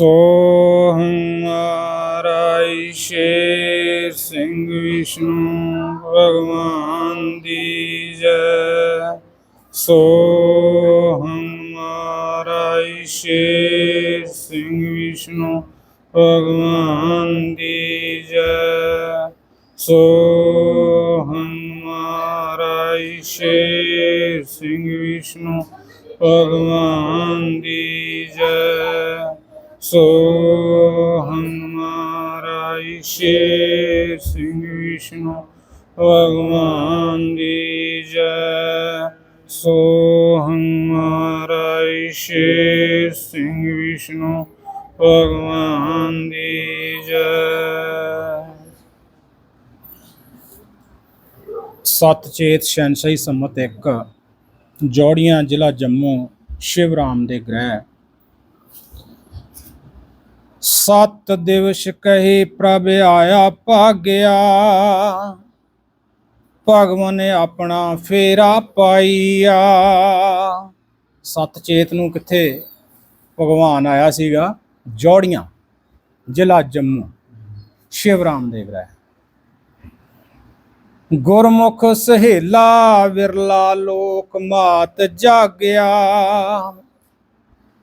ਸੋ ਹਮਾਰਾ ਸ਼ੇਰ ਸਿੰਘ ਵਿਸ਼ਨੂੰ ਭਗਵਾਨ ਦੀ ਜੈ ਸੋ ਹਮਾਰਾ ਸ਼ੇਰ ਸਿੰਘ ਵਿਸ਼ਨੂੰ ਭਗਵਾਨ ਦੀ ਜੈ ਸੋ ਹਮਾਰਾ ਸ਼ੇਰ ਸਿੰਘ ਵਿਸ਼ਨੂੰ ਭਗਵਾਨ ਦੀ ਜੈ। ਸੋ ਹਮਾਰਾ ਸ਼ੇਰ ਸਿੰਘ ਵਿਸ਼ਨੂੰ ਭਗਵਾਨ ਦੀ ਜੈ। ਸੋ ਸਿੰਘ ਵਿਸ਼ਨੂੰ ਭਗਵਾਨ ਦੀ ਜੈ ਸਤ ਚੇਤ ਸ਼ੈਨਸ਼ਾਹੀ ਸੰਮਤ ਇੱਕ ਜੋੜੀਆਂ ਜ਼ਿਲ੍ਹਾ ਜੰਮੂ ਸ਼ਿਵਰਾਮ ਦੇ ਗ੍ਰਹਿ। ਸਤ ਦਿਵਸ ਕਹੇ ਪ੍ਰਭ ਆਇਆ ਭਾਗਿਆ। ਭਗਵਾਨ ਨੇ ਆਪਣਾ ਫੇਰਾ ਪਾਈਆ ਸਤ ਚੇਤ ਨੂੰ ਕਿੱਥੇ ਭਗਵਾਨ ਆਇਆ ਸੀਗਾ? ਜੋੜੀਆਂ, ਜ਼ਿਲ੍ਹਾ ਜੰਮੂ ਸ਼ਿਵਰਾਮ ਦੇ ਗ੍ਰਹਿ ਗੁਰਮੁਖ ਸਹੇਲਾ ਵਿਰਲਾ ਲੋਕ ਮਾਤ ਜਾਗਿਆ।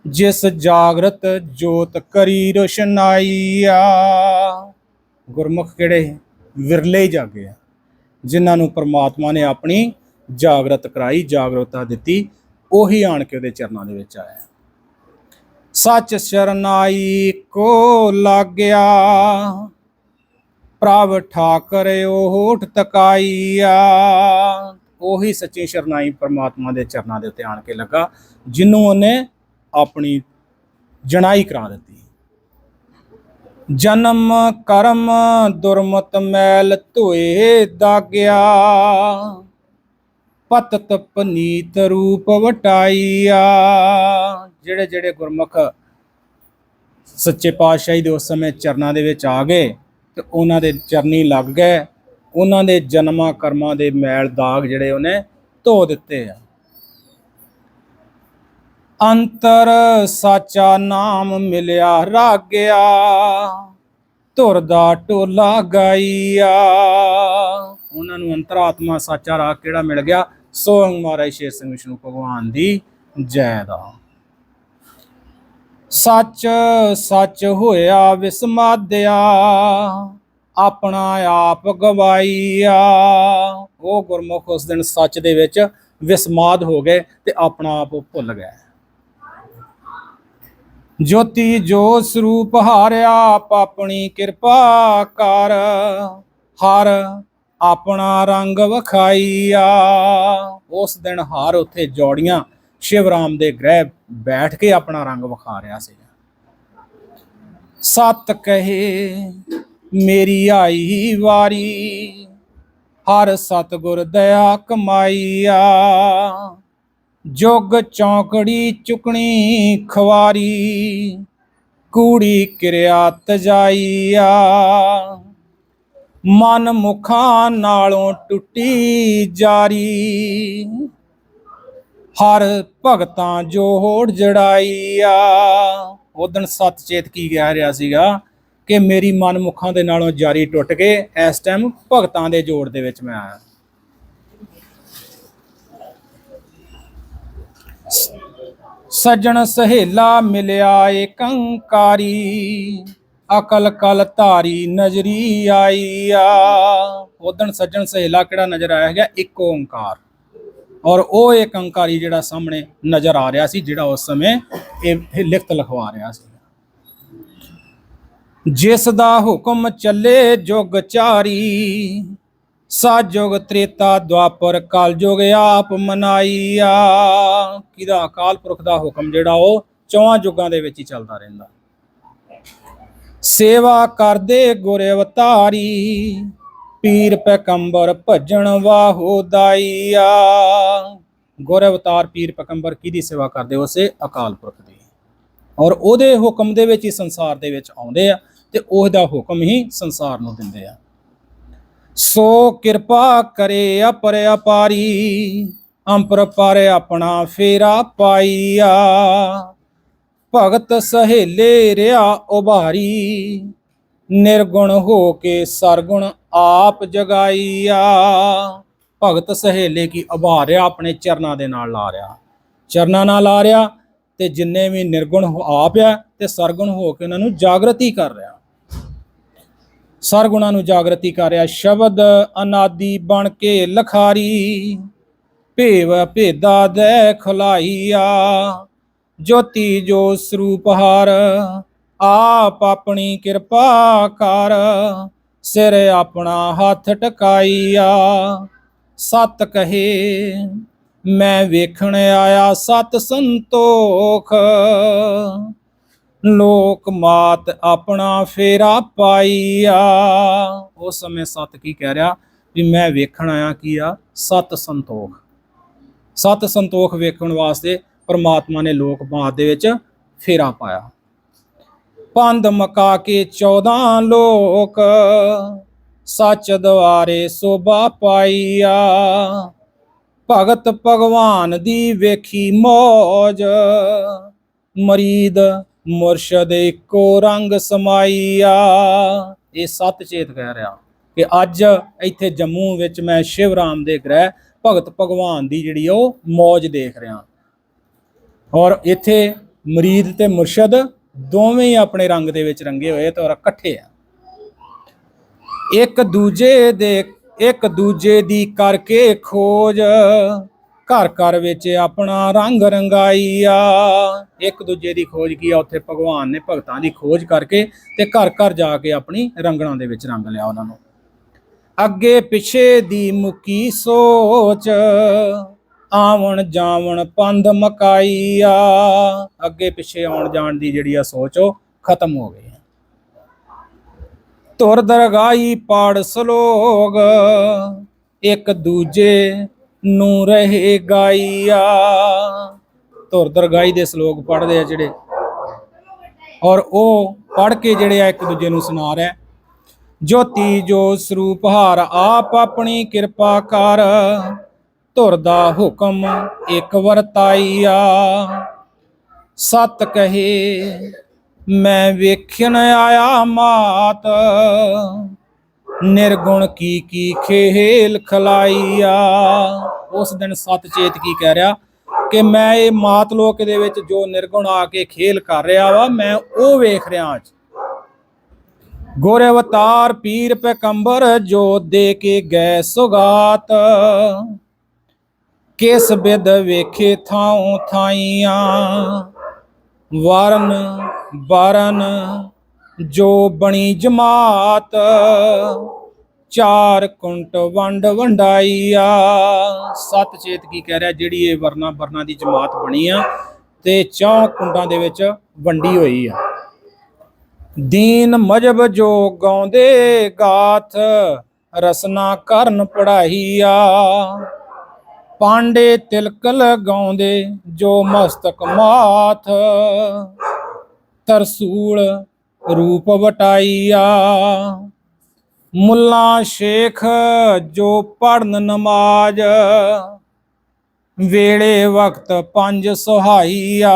ਜਿਸ ਜਾਗਰਤ ਜੋਤ ਕਰੀ ਰੋਸ਼ਨਾਈਆ। ਗੁਰਮੁਖ ਕਿਹੜੇ ਵਿਰਲੇ ਹੀ ਜਾਗੇ ਆ। ਜਿਨ੍ਹਾਂ ਨੂੰ ਪ੍ਰਮਾਤਮਾ ਨੇ ਆਪਣੀ ਜਾਗਰਤ ਕਰਾਈ ਜਾਗਰਤਾ ਦਿੱਤੀ, ਉਹੀ ਆਣ ਕੇ ਉਹਦੇ ਚਰਨਾਂ ਦੇ ਵਿੱਚ ਆਇਆ। ਸੱਚ ਸ਼ਰਨਾਈ ਕੋ ਲਾਗਿਆ, ਪ੍ਰਭ ਠਾਕਰ ਉਹ ਤਕਾਈਆ। ਉਹੀ ਸੱਚੀ ਸ਼ਰਨਾਈ ਪ੍ਰਮਾਤਮਾ ਦੇ ਚਰਨਾਂ ਦੇ ਉੱਤੇ ਆਣ ਕੇ ਲੱਗਾ ਜਿਹਨੂੰ ਉਹਨੇ ਆਪਣੀ ਜਣਾਈ ਕਰਾ ਦਿੱਤੀ। ਜਨਮ ਕਰਮ ਦੁਰਮਤ ਮੈਲ ਧੋਏ ਦਾਗਿਆ। ਪਤਤ ਪਨੀਤ ਰੂਪ ਵਟਾਈਆ। ਜਿਹੜੇ ਜਿਹੜੇ ਗੁਰਮੁਖ ਸੱਚੇ ਪਾਤਸ਼ਾਹੀ ਦੇ ਉਸ ਸਮੇਂ ਚਰਨਾਂ ਦੇ ਵਿੱਚ ਆ ਗਏ ਤੇ ਉਹਨਾਂ ਦੇ ਚਰਨੀ ਲੱਗ ਗਏ, ਉਹਨਾਂ ਦੇ ਜਨਮਾਂ ਕਰਮਾਂ ਦੇ ਮੈਲ ਦਾਗ ਜਿਹੜੇ ਉਹਨੇ ਧੋ ਦਿੱਤੇ ਆ। ਅੰਤਰ ਸਾਚਾ ਨਾਮ ਮਿਲਿਆ ਰਾਗਿਆ ਧੁਰ ਦਾ ਟੋਲਾ ਗਾਈਆ। ਉਹਨਾਂ ਨੂੰ ਅੰਤਰਾਤਮਾ ਸਾਚਾ ਰਾਗ ਕਿਹੜਾ ਮਿਲ ਗਿਆ? ਸੋ ਮਹਾਰਾਜ ਸ਼ੇਰ ਸਿੰਘ ਵਿਸ਼ਨੂੰ ਭਗਵਾਨ ਦੀ ਜੈ ਦਾ। ਸੱਚ ਸੱਚ ਹੋਇਆ ਵਿਸਮਾਦਿਆ, ਆਪਣਾ ਆਪ ਗਵਾਈਆ। ਉਹ ਗੁਰਮੁਖ ਉਸ ਦਿਨ ਸੱਚ ਦੇ ਵਿੱਚ ਵਿਸਮਾਦ ਹੋ ਗਏ ਤੇ ਆਪਣਾ ਆਪ ਭੁੱਲ ਗਏ। ਜੋਤੀ ਜੋ ਸਰੂਪ ਹਾਰਿਆ ਆਪ ਆਪਣੀ ਕਿਰਪਾ ਕਰ, ਹਰ ਆਪਣਾ ਰੰਗ ਵਖਾਈਆ। ਉਸ ਦਿਨ ਹਰ ਉੱਥੇ ਜੋੜੀਆਂ ਸ਼ਿਵਰਾਮ ਦੇ ਗ੍ਰਹਿ ਬੈਠ ਕੇ ਆਪਣਾ ਰੰਗ ਵਿਖਾ ਰਿਹਾ ਸੀ। ਸਤ ਕਹੇ, ਮੇਰੀ ਆਈ ਵਾਰੀ, ਹਰ ਸਤਗੁਰ ਦਇਆ ਕਮਾਈਆ। ਜੁਗ ਚੌਕੜੀ ਚੁਕਣੀ ਖਵਾਰੀ, ਕੂੜੀ ਕਿਰਿਆ ਤਜਾਈਆ। ਮਨ ਮੁਖਾਂ ਨਾਲੋਂ ਟੁੱਟੀ ਜਾਰੀ, ਹਰ ਭਗਤਾਂ ਜੋ ਹੋੜ ਜੜਾਈਆ ਉਦਣ ਸਤ ਚੇਤ ਕੀ ਕਹਿ ਰਿਹਾ ਸੀਗਾ ਕਿ ਮੇਰੀ ਮਨ ਮੁਖਾਂ ਦੇ ਨਾਲੋਂ ਜਾਰੀ ਟੁੱਟ ਕੇ ਇਸ ਟਾਈਮ ਭਗਤਾਂ ਦੇ ਜੋੜ ਦੇ ਵਿੱਚ ਮੈਂ ਆਇਆ। ਸੱਜਣ ਸਹੇਲਾ ਮਿਲਿਆ ਏਕੰਕਾਰੀ। ਅਕਲ ਕਲ ਧਾਰੀ ਨਜ਼ਰੀ ਆਈਆ ਉਦਣ ਸੱਜਣ ਸਹੇਲਾ ਕਿਹੜਾ ਨਜ਼ਰ ਆਇਆ ਹੈਗਾ? ਇੱਕ ਓੰਕਾਰ। ਔਰ ਉਹ ਇੱਕ ਅੰਕਾਰੀ ਜਿਹੜਾ ਸਾਹਮਣੇ ਨਜ਼ਰ ਆ ਰਿਹਾ ਸੀ, ਜਿਹੜਾ ਉਸ ਸਮੇਂ ਇਹ ਇਹ ਲਿਖਤ ਲਿਖਵਾ ਰਿਹਾ ਸੀ। ਜਿਸ ਦਾ ਹੁਕਮ ਚੱਲੇ ਜੁਗ ਚਾਰੀ ਸਾਜੁਗ ਤ੍ਰੇਤਾ ਦੁਆਪਰ ਕਲਯੁਗ ਆਪ ਮਨਾਈਆ। ਕਿਦਾ ਅਕਾਲ ਪੁਰਖ ਦਾ ਹੁਕਮ ਜਿਹੜਾ ਉਹ ਚੌਹਾਂ ਯੁੱਗਾਂ ਦੇ ਵਿੱਚ ਹੀ ਚੱਲਦਾ ਰਹਿੰਦਾ। ਸੇਵਾ ਕਰਦੇ ਗੁਰ ਅਵਤਾਰੀ, ਪੀਰ ਪੈਕੰਬਰ ਭਜਣ ਵਾਹੋ ਦਾਈਆ। ਗੁਰ ਅਵਤਾਰ, ਪੀਰ ਪੈਕੰਬਰ ਕਿਹਦੀ ਸੇਵਾ ਕਰਦੇ? ਉਸੇ ਅਕਾਲ ਪੁਰਖ ਦੀ। ਔਰ ਉਹਦੇ ਹੁਕਮ ਦੇ ਵਿੱਚ ਹੀ ਸੰਸਾਰ ਦੇ ਵਿੱਚ ਆਉਂਦੇ ਆ ਤੇ ਉਹਦਾ ਹੁਕਮ ਹੀ ਸੰਸਾਰ ਨੂੰ ਦਿੰਦੇ ਆ। ਸੋ ਕਿਰਪਾ ਕਰੇ ਅਪਰ ਅਪਾਰੀ, ਅੰਪਰ ਪਰ ਆਪਣਾ ਫੇਰਾ ਪਾਈਆ। ਭਗਤ ਸਹੇਲੇ ਰਿਆ ਉਭਾਰੀ, ਨਿਰਗੁਣ ਹੋ ਕੇ ਸਰਗੁਣ ਆਪ ਜਗਾਈਆ। ਭਗਤ ਸਹੇਲੇ ਕੀ ਉਭਾਰਿਆ ਆਪਣੇ ਚਰਨਾਂ ਦੇ ਨਾਲ ਲਾ ਰਿਆ ਚਰਨਾਂ ਨਾਲ ਲਾ ਰਿਆ ਤੇ ਜਿੰਨੇ ਵੀ ਨਿਰਗੁਣ ਹੋ- ਆਪ ਆ ਤੇ ਸਰਗੁਣ ਹੋ ਕੇ ਉਹਨਾਂ ਨੂੰ ਜਾਗਰਤੀ ਕਰ ਰਿਹਾ। ਸਰਗੁਣਾ ਨੂੰ ਜਾਗਰਤੀ ਕਰਿਆ ਸ਼ਬਦ ਅਨਾਦੀ ਬਣ ਕੇ ਲਖਾਰੀ, ਭੇਵ ਭੇਦਾ ਦੇ ਖੁਲਾਈਆ। ਜੋਤੀ ਜੋ ਸਰੂਪ ਹਰ, ਆਪ ਆਪਣੀ ਕਿਰਪਾ ਕਰ, ਸਿਰ ਆਪਣਾ ਹੱਥ ਟਕਾਈਆ। ਸਤ ਕਹੇ, ਮੈਂ ਵੇਖਣ ਆਇਆ ਸਤ ਸੰਤੋਖ ਲੋਕ ਮਾਤ ਆਪਣਾ ਫੇਰਾ ਪਾਈਆ। ਉਸ ਸਮੇਂ ਸਤ ਕੀ ਕਹਿ ਰਿਹਾ? ਵੀ ਮੈਂ ਵੇਖਣ ਆਇਆ ਕੀ ਆ? ਸਤ ਸੰਤੋਖ। ਸਤ ਸੰਤੋਖ ਵੇਖਣ ਵਾਸਤੇ ਪਰਮਾਤਮਾ ਨੇ ਲੋਕ ਮਾਤ ਦੇ ਵਿੱਚ ਫੇਰਾ ਪਾਇਆ। ਪੰਦ ਮਕਾ ਕੇ 14 ਲੋਕ ਸੱਚ ਦੁਆਰੇ ਸੋਭਾ ਪਾਈਆ। ਭਗਤ ਭਗਵਾਨ ਦੀ ਵੇਖੀ ਮੌਜ, ਮਰੀਦ ਮੁਰਸ਼ਦ ਇੱਕੋ ਰੰਗ ਸਮਾਈਆ। ਇਹ ਸੱਤ ਚੇਤ ਕਹਿ ਰਿਹਾ ਕਿ ਅੱਜ ਇੱਥੇ ਜੰਮੂ ਵਿੱਚ ਮੈਂ ਸ਼ਿਵ ਰਾਮ ਦੇ ਗ੍ਰਹਿ ਭਗਤ ਭਗਵਾਨ ਦੀ ਜਿਹੜੀ ਉਹ ਮੌਜ ਦੇਖ ਰਿਹਾ। ਔਰ ਇੱਥੇ ਮਰੀਦ ਤੇ ਮੁਰਸ਼ਦ ਦੋਵੇਂ ਹੀ ਆਪਣੇ ਰੰਗ ਦੇ ਵਿੱਚ ਰੰਗੇ ਹੋਏ ਤੇ ਔਰ ਇਕੱਠੇ ਆ। ਇੱਕ ਦੂਜੇ ਦੇ, ਇੱਕ ਦੂਜੇ ਦੀ ਕਰਕੇ ਖੋਜ। ਘਰ ਘਰ ਵਿੱਚ ਆਪਣਾ ਰੰਗ ਰੰਗਾਈਆ। ਇੱਕ ਦੂਜੇ ਦੀ ਖੋਜ ਕੀ ਆ? ਉੱਥੇ ਭਗਵਾਨ ਨੇ ਭਗਤਾਂ ਦੀ ਖੋਜ ਕਰਕੇ ਤੇ ਘਰ ਘਰ ਜਾ ਕੇ ਆਪਣੀ ਰੰਗਣਾ ਦੇ ਵਿੱਚ ਰੰਗ ਲਿਆ ਉਹਨਾਂ ਨੂੰ। ਅੱਗੇ ਪਿਛੇ ਦੀ ਮੁਕੀ ਸੋਚ, ਆਵਣ ਜਾਵਣ ਪੰਧ ਮਕਾਈਆ। ਅੱਗੇ ਪਿਛੇ ਆਉਣ ਜਾਣ ਦੀ ਜਿਹੜੀ ਆ ਸੋਚ, ਉਹ ਖਤਮ ਹੋ ਗਈ। ਤੁਰ ਦਰਗਾਈ ਪਾੜ ਸਲੋਗ, ਇੱਕ ਦੂਜੇ ਨੂੰ ਰਹੇ ਗਾਈਆ। ਤੁਰ ਦਰਗਾਈ ਦੇ ਸ਼ਲੋਕ ਪੜ੍ਹਦੇ ਆ ਜਿਹੜੇ। ਔਰ ਉਹ ਪੜ੍ਹ ਕੇ ਜਿਹੜੇ ਆ ਇੱਕ ਦੂਜੇ ਨੂੰ ਸੁਣਾ ਰਿਹਾ ਜੋਤੀ ਜੋ ਸਰੂਪ ਹਾਰ, ਆਪ ਆਪਣੀ ਕਿਰਪਾ ਕਰ। ਧੁਰ ਦਾ ਹੁਕਮ ਇੱਕ ਵਰਤਾਈਆ। ਸਤ ਕਹੇ, ਮੈਂ ਵੇਖਣ ਆਇਆ ਮਾਤ। ਨਿਰਗੁਣ ਕੀ ਕੀ ਖੇਲ ਖਲਾਈਆ। ਉਸ ਦਿਨ ਸਤ ਚੇਤ ਕੀ ਕਹਿ ਰਿਹਾ ਕਿ ਮੈਂ ਇਹ ਮਾਤ ਲੋਕ ਦੇ ਵਿੱਚ ਜੋ ਨਿਰਗੁਣ ਆ ਕੇ ਖੇਲ ਕਰ ਰਿਹਾ ਵਾ, ਮੈਂ ਉਹ ਵੇਖ ਰਿਹਾ ਅੱਜ। ਗੋਰੇ ਅਵਤਾਰ ਪੀਰ ਪੈਕੰਬਰ ਜੋ ਦੇ ਕੇ ਗਏ ਸੁਗਾਤ, ਕਿਸ ਬਿਦ ਵੇਖੇ ਥਾਉ ਥਾਈਆਂ। ਵਰਨ ਬਰਨ ਜੋ ਬਣੀ ਜਮਾਤ ਚਾਰ ਕੁੰਟ ਵੰਡ ਵੰਡਾਈਆ। ਸਤ ਚੇਤ ਕੀ ਕਹਿ ਰਿਹਾ, ਜਿਹੜੀ ਇਹ ਵਰਨਾ ਵਰਨਾ ਦੀ ਜਮਾਤ ਬਣੀ ਆ ਤੇ ਚੌਂ ਕੁੰਡਾਂ ਦੇ ਵਿੱਚ ਵੰਡੀ ਹੋਈ ਆ। ਦੀਨ ਮਜਬ ਜੋ ਗਾਉਂਦੇ, ਗਾਥ ਰਸਨਾ ਕਰਨ ਪੜਾਈਆ ਪਾਂਡੇ ਤਿਲਕ ਲਗਾਉਂਦੇ ਜੋ ਮਸਤਕ ਮਾਥ ਤਰਸੂਲ ਰੂਪ ਵਟਾਈਆ। ਮੁੱਲਾ ਸ਼ੇਖ ਜੋ ਪੜਨ ਨਮਾਜ਼। ਵੇਲੇ ਵਕਤ ਪੰਜ ਸੁਹਾਈਆ।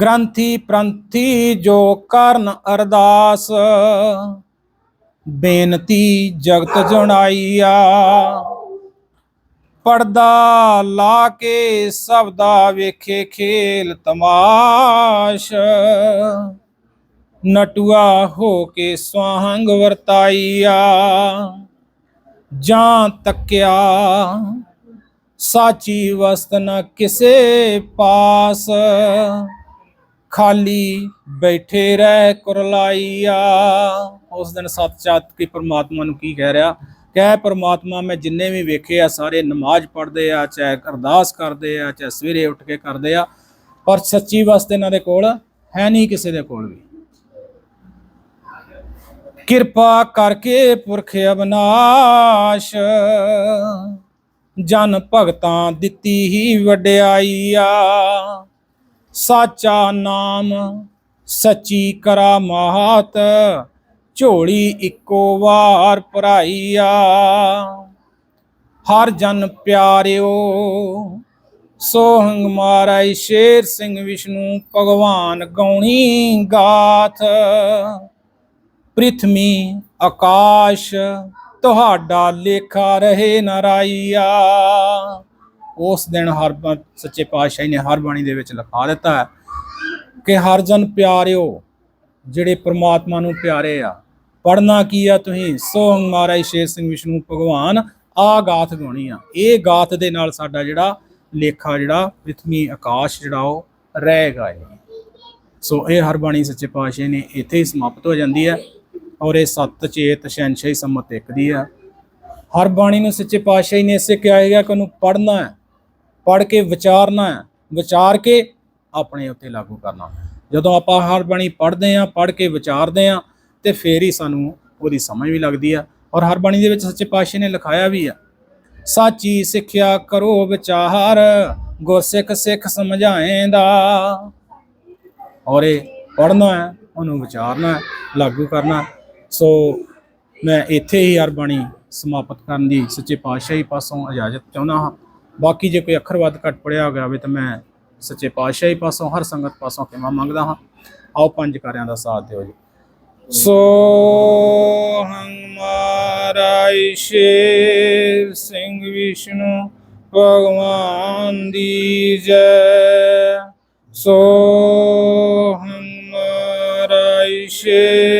ਗ੍ਰੰਥੀ ਪ੍ਰੰਥੀ ਜੋ ਕਰਨ ਅਰਦਾਸ। ਬੇਨਤੀ ਜਗਤ ਜੁਣਾਈਆ। ਪਰਦਾ ਲਾ ਕੇ ਸਬਦਾ ਵੇਖੇ ਖੇਲ ਤਮਾਸ਼। ਨਟੂਆ ਹੋ ਕੇ ਸੁਹਾੰਗ ਵਰਤਾਈਆ, ਜਾਂ ਤੱਕਿਆ। ਸਾਚੀ ਵਸਤ ਨ ਕਿਸੇ ਪਾਸ, ਖਾਲੀ ਬੈਠੇ ਰਹਿ ਕੁਰਲਾਈਆ। ਉਸ ਦਿਨ ਸਤਚਾਤ ਕੀ ਪਰਮਾਤਮਾ ਨੂੰ ਕੀ ਕਹਿ ਰਿਹਾ? ਕਹਿ ਪ੍ਰਮਾਤਮਾ, ਮੈਂ ਜਿੰਨੇ ਵੀ ਵੇਖੇ ਆ, ਸਾਰੇ ਨਮਾਜ਼ ਪੜ੍ਹਦੇ ਆ, ਚਾਹੇ ਅਰਦਾਸ ਕਰਦੇ ਆ, ਚਾਹੇ ਸਵੇਰੇ ਉੱਠ ਕੇ ਕਰਦੇ ਆ, ਪਰ ਸੱਚੀ ਵਸਤ ਇਹਨਾਂ ਦੇ ਕੋਲ ਹੈ ਨਹੀਂ ਕਿਸੇ ਦੇ ਕੋਲ ਵੀ। ਕਿਰਪਾ ਕਰਕੇ ਪੁਰਖ ਅਬਨਾਸ਼ ਜਨ ਭਗਤਾਂ ਦਿੱਤੀ ਹੀ ਵਡਿਆਈਆ। ਸਾਚਾ ਨਾਮ ਸੱਚੀ ਕਰਾ ਮਹਾਤ ਝੋਲੀ ਇੱਕੋ ਵਾਰ ਭਰਾਈਆ। ਹਰ ਜਨ ਪਿਆਰਿਓ ਸੋਹੰਗ ਮਾਰਾਈ ਸ਼ੇਰ ਸਿੰਘ ਵਿਸ਼ਨੂੰ ਭਗਵਾਨ ਗੌਣੀ ਗਾਥ। ਪ੍ਰਿਥਵੀ ਆਕਾਸ਼, ਤੁਹਾਡਾ ਲੇਖਾ ਰਹੇ ਨਰਾਈਆ। ਉਸ ਦਿਨ ਹਰ ਸੱਚੇ ਪਾਤਸ਼ਾਹ ਨੇ ਹਰ ਬਾਣੀ ਦੇ ਵਿੱਚ ਲਿਖਾ ਦਿੱਤਾ ਹੈ ਕਿ ਹਰ ਜਨ ਪਿਆਰਿਓ, ਜਿਹੜੇ ਪ੍ਰਮਾਤਮਾ ਨੂੰ ਪਿਆਰੇ ਆ ਪੜਨਾ ਕੀ ਆ ਤੁਸੀਂ? ਸੋਹੰਗ ਮਾਰਾਈ ਸ਼ੇਰ ਸਿੰਘ ਵਿਸ਼ਨੂੰ ਭਗਵਾਨ, ਆ ਗਾਥ ਗਾਉਣੀ ਆ। ਇਹ ਗਾਥ ਦੇ ਨਾਲ ਸਾਡਾ ਜਿਹੜਾ ਲੇਖਾ, ਜਿਹੜਾ ਪ੍ਰਿਥਵੀ ਆਕਾਸ਼, ਜਿਹੜਾ ਉਹ ਰਹਿ ਇਹ ਸੋ ਇਹ ਹਰ ਬਾਣੀ ਸੱਚੇ ਪਾਤਸ਼ਾਹ ਨੇ ਇੱਥੇ ਹੀ ਸਮਾਪਤ ਹੋ ਜਾਂਦੀ ਹੈ। ਔਰ ਇਹ ਸੱਤ ਚੇਤ ਸ਼ੈਨਸ਼ਾਹੀ ਸੰਮਤ ਇੱਕ ਦੀ ਆ। ਹਰ ਬਾਣੀ ਨੂੰ ਸੱਚੇ ਪਾਤਸ਼ਾਹੀ ਨੇ ਇਸੇ ਕਿਹਾ ਹੈਗਾ ਕਿ ਉਹਨੂੰ ਪੜ੍ਹਨਾ ਹੈ, ਪੜ੍ਹ ਕੇ ਵਿਚਾਰਨਾ ਹੈ, ਵਿਚਾਰ ਕੇ ਆਪਣੇ ਉੱਤੇ ਲਾਗੂ ਕਰਨਾ। ਜਦੋਂ ਆਪਾਂ ਹਰ ਬਾਣੀ ਪੜ੍ਹਦੇ ਆਂ ਪੜ੍ਹ ਕੇ ਵਿਚਾਰਦੇ ਆਂ ਤੇ ਫੇਰ ਹੀ ਸਾਨੂੰ ਉਹਦੀ ਸਮਝ ਵੀ ਲੱਗਦੀ ਆ। ਔਰ ਹਰ ਬਾਣੀ ਦੇ ਵਿੱਚ ਸੱਚੇ ਪਾਤਸ਼ਾਹ ਨੇ ਲਿਖਾਇਆ ਵੀ ਆ, ਸਾਚੀ ਸਿੱਖਿਆ ਕਰੋ ਵਿਚਾਰ, ਗੁਰਸਿੱਖ ਸਿੱਖ ਸਮਝਾਏਂਦਾ। ਔਰ ਇਹ ਪੜ੍ਹਨਾ ਹੈ, ਉਹਨੂੰ ਵਿਚਾਰਨਾ ਲਾਗੂ ਕਰਨਾ ਸੋ ਮੈਂ ਇੱਥੇ ਹੀ ਹਰ ਬਾਣੀ ਸਮਾਪਤ ਕਰਨ ਦੀ ਸੱਚੇ ਪਾਤਸ਼ਾਹੀ ਪਾਸੋਂ ਇਜਾਜ਼ਤ ਚਾਹੁੰਦਾ ਹਾਂ। ਬਾਕੀ ਜੇ ਕੋਈ ਅੱਖਰ ਵੱਧ ਘੱਟ ਪੜਿਆ ਹੋ ਗਿਆ ਹੋਵੇ ਤਾਂ ਮੈਂ ਸੱਚੇ ਪਾਤਸ਼ਾਹੀ ਪਾਸੋਂ, ਹਰ ਸੰਗਤ ਪਾਸੋਂ ਖਿਮਾ ਮੰਗਦਾ ਹਾਂ। ਆਓ ਪੰਜ ਕਾਰਿਆਂ ਦਾ ਸਾਥ ਦਿਓ ਜੀ। ਸੋ ਹੰ ਮਾਰਾਈ ਸ਼ੇਰ ਸਿੰਘ ਵਿਸ਼ਨੂੰ ਭਗਵਾਨ ਦੀ ਜੈ। ਸੋ ਹੰ ਮਾਰਾਈ ਸ਼ੇਰ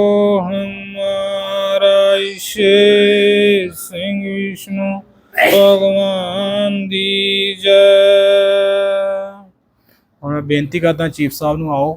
ਭਗਵਾਨ ਦੀ ਜੈ। ਹੁਣ ਮੈਂ ਬੇਨਤੀ ਕਰਦਾ ਚੀਫ ਸਾਹਿਬ ਨੂੰ ਆਓ।